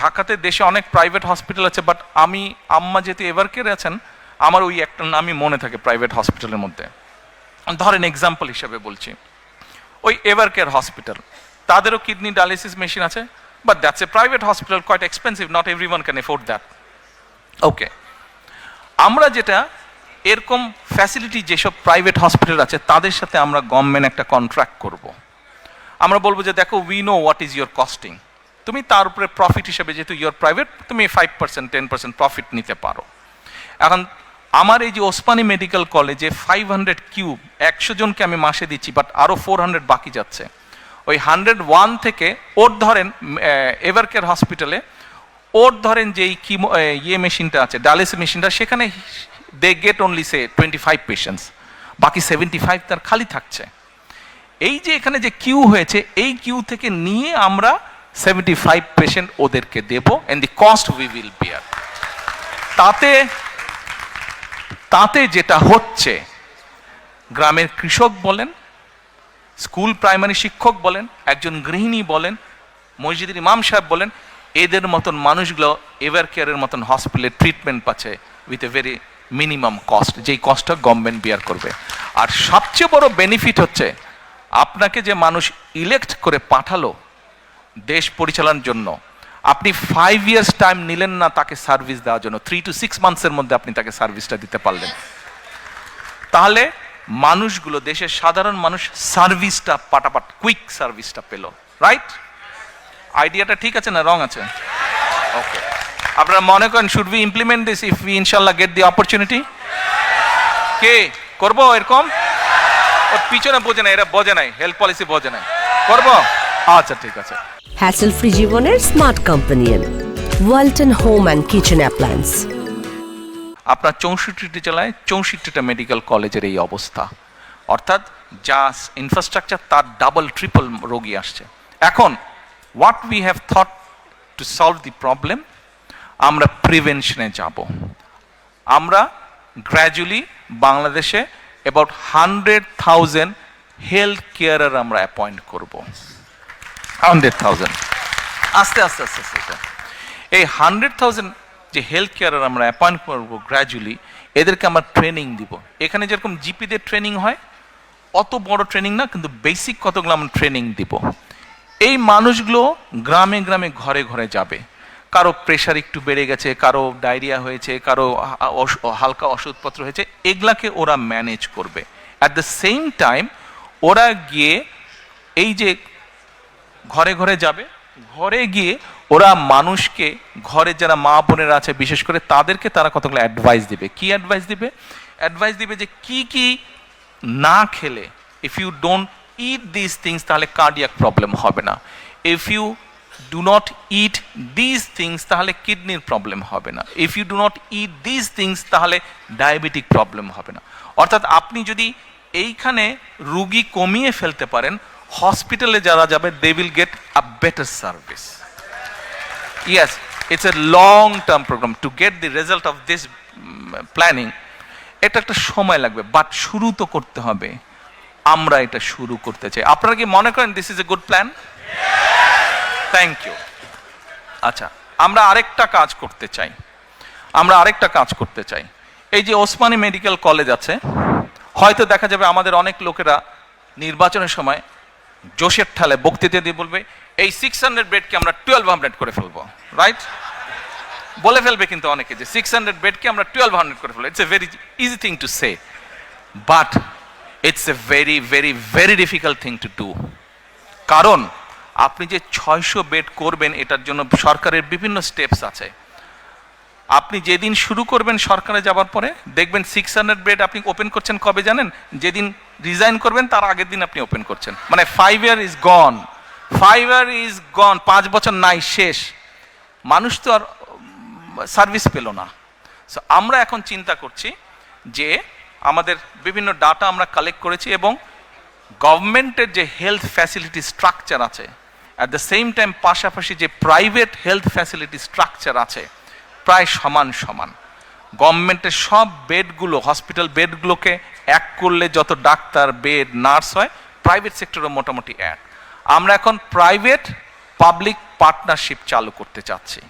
ঢাকাতে দেশে অনেক প্রাইভেট হসপিটাল আছে বাট আমি আম্মা যেহেতু এভার কেয়ারে আছেন, আমার ওই একটা নামই মনে থাকে প্রাইভেট হসপিটালের মধ্যে। ধরেন এক্সাম্পল হিসেবে বলছি। ওই এভার কেয়ার হসপিটাল তাদেরও কিডনি ডায়ালিসিস মেশিন আছে but that's a private hospital quite expensive not every one can afford that okay আমরা যেটা, এরকম ফ্যাসিলিটি যেসব প্রাইভেট হসপিটাল আছে, তাদের সাথে আমরা গভর্নমেন্ট একটা কন্ট্রাক্ট করব। আমরা বলব যে, দেখো we know what is your costing তুমি তার উপরে প্রফিট হিসেবে যেহেতু ইয়োর প্রাইভেট তুমি five percent ten percent profit নিতে পারো। এখন আমার এই যে ওসমানী মেডিকেল কলেজে ফাইভ হান্ড্রেড কিউব একশো জনকে আমি মাসে দিচ্ছি বাট আরও ফোর হান্ড্রেড বাকি যাচ্ছে। ওই হান্ড্রেড ওয়ান থেকে ওর ধরেন এভারকেয়ার হসপিটালে ওর ধরেন যেই কিমো ইয়ে মেশিনটা আছে ডায়ালিসিস মেশিনটা, সেখানে they get only say twenty five patients বাকি সেভেন্টি ফাইভ তার খালি থাকছে। এই যে এখানে যে কিউ হয়েছে, এই কিউ থেকে নিয়ে আমরা সেভেন্টি ফাইভ পেশেন্ট ওদেরকে দেব and the cost we will bear তাতে তাতে যেটা হচ্ছে, গ্রামের কৃষক বলেন, স্কুল প্রাইমারি শিক্ষক বলেন, একজন গৃহিণী বলেন, মসজিদের ইমাম সাহেব বলেন, এদের মতন মানুষগুলো এভার কেয়ারের মতন হসপিটালে ট্রিটমেন্ট পাচ্ছে with a very minimum cost যেই কস্টটা গভর্নমেন্ট বিয়ার করবে। আর সবচেয়ে বড় বেনিফিট হচ্ছে, আপনাকে যে মানুষ ইলেক্ট করে পাঠালো দেশ পরিচালনার জন্য। আপনি ফাইভ ইয়ার্স টাইম নিলেন না তাকে সার্ভিস দেওয়ার জন্য। থ্রি টু সিক্স মান্থসের মধ্যে আপনি তাকে সার্ভিসটা দিতে পারলেন। তাহলে মানুষগুলো, দেশের সাধারণ মানুষ সার্ভিসটা পাটাপাট কুইক সার্ভিসটা পেল। রাইট আইডিয়াটা ঠিক আছে না রং আছে? ওকে আপনারা মনে করেন should be implement this if we ইনশাল্লাহ গেট দি অপরচুনিটি কে? করব এরকম? ওর পিছনে বোঝে না এরা বোঝে নাই হেলথ পলিসি বোঝে নাই। করব? আচ্ছা ঠিক আছে। হ্যাসেল ফ্রি জীবনের smart companion Walton home and kitchen appliance আপনার চৌষট্টিটি জেলায় চৌষট্টিটা মেডিকেল কলেজের এই অবস্থা। অর্থাৎ যা ইনফ্রাস্ট্রাকচার তার ডাবল ট্রিপল রোগী আসছে। এখন what we have thought to solve the problem আমরা প্রিভেনশনে যাব। আমরা গ্র্যাজুয়ালি বাংলাদেশে about hundred thousand health carer আমরা অ্যাপয়েন্ট করব। Hundred thousand. আস্তে আস্তে আস্তে আস্তে। এই হান্ড্রেড থাউজেন্ড যে হেলথ কেয়ারার আমরা অ্যাপয়েন্ট করব গ্র্যাজুয়ালি এদেরকে আমরা ট্রেনিং দিব। এখানে যেরকম জিপিদের ট্রেনিং হয় অত বড় ট্রেনিং না কিন্তু বেসিক কতগুলো আমরা ট্রেনিং দিব। এই মানুষগুলো গ্রামে গ্রামে ঘরে ঘরে যাবে। কারও প্রেশার একটু বেড়ে গেছে কারও ডায়রিয়া হয়েছে কারও হালকা ওষুধপত্র হয়েছে এগুলাকে ওরা ম্যানেজ করবে। অ্যাট দ্য সেম টাইম ওরা গিয়ে এই যে ঘরে ঘরে যাবে। ঘরে গিয়ে ওরা মানুষকে, ঘরে যারা মা বোনেরা আছে, বিশেষ করে তাদেরকে তারা কতগুলো অ্যাডভাইস দিবে। কি অ্যাডভাইস দিবে? অ্যাডভাইস দিবে যে কি কি না খেলে if you don't eat this things তাহলে কার্ডিয়াক প্রবলেম হবে না। If you do not eat this things তাহলে কিডনির প্রবলেম হবে না। If you do not eat this things তাহলে ডায়াবেটিক প্রবলেম হবে না। অর্থাৎ আপনি যদি এইখানে রুগী কমিয়ে ফেলতে পারেন হসপিটালে যারা যাবে they will get a better service yes it's a long term programme to get the result of this planning এটা একটা সময় লাগবে বাট শুরু তো করতে হবে। আমরা এটা শুরু করতে চাই। আপনারা কি মনে করেন this is a good plan thank you আচ্ছা আমরা আরেকটা কাজ করতে চাই। আমরা আরেকটা কাজ করতে চাই। এই যে ওসমানী মেডিকেল কলেজ আছে, হয়তো দেখা যাবে আমাদের অনেক লোকেরা নির্বাচনের সময় জোশের ঠালে বক্তৃতা দিয়ে বলবে, এই সিক্স হান্ড্রেড বেডকে আমরা টুয়েলভ হান্ড্রেড করে ফেলব। রাইট বলে ফেলবে কিন্তু অনেকে যে সিক্স হান্ড্রেড বেডকে আমরা টুয়েলভ হান্ড্রেড করে ফেলব। It's a very easy thing to say but it's a very very very difficult thing to do কারণ আপনি যে ছয়শো বেড করবেন, এটার জন্য সরকারের বিভিন্ন স্টেপস আছে। আপনি যেদিন শুরু করবেন সরকারে যাওয়ার পরে, দেখবেন সিক্স হান্ড্রেড বেড আপনি ওপেন করছেন কবে জানেন? যেদিন রিজাইন করবেন, তার আগের দিন আপনি ওপেন করছেন। মানে five year is gone five year is gone পাঁচ বছর নাই, শেষ। মানুষ তো আর সার্ভিস পেল না। সো আমরা এখন চিন্তা করছি যে আমাদের বিভিন্ন ডাটা আমরা কালেক্ট করেছি এবং গভর্নমেন্টের যে হেলথ ফ্যাসিলিটি স্ট্রাকচার আছে অ্যাট দ্য সেম টাইম পাশাপাশি যে প্রাইভেট হেলথ ফ্যাসিলিটি স্ট্রাকচার আছে, প্রায় সমান সমান। গভর্নমেন্টের সব বেডগুলো, হসপিটাল বেডগুলোকে এক করলে যত ডাক্তার, বেড, নার্স হয়, প্রাইভেট সেক্টরও মোটামুটি এক। আমরা এখন প্রাইভেট পাবলিক পার্টনারশিপ চালু করতে চাচ্ছি।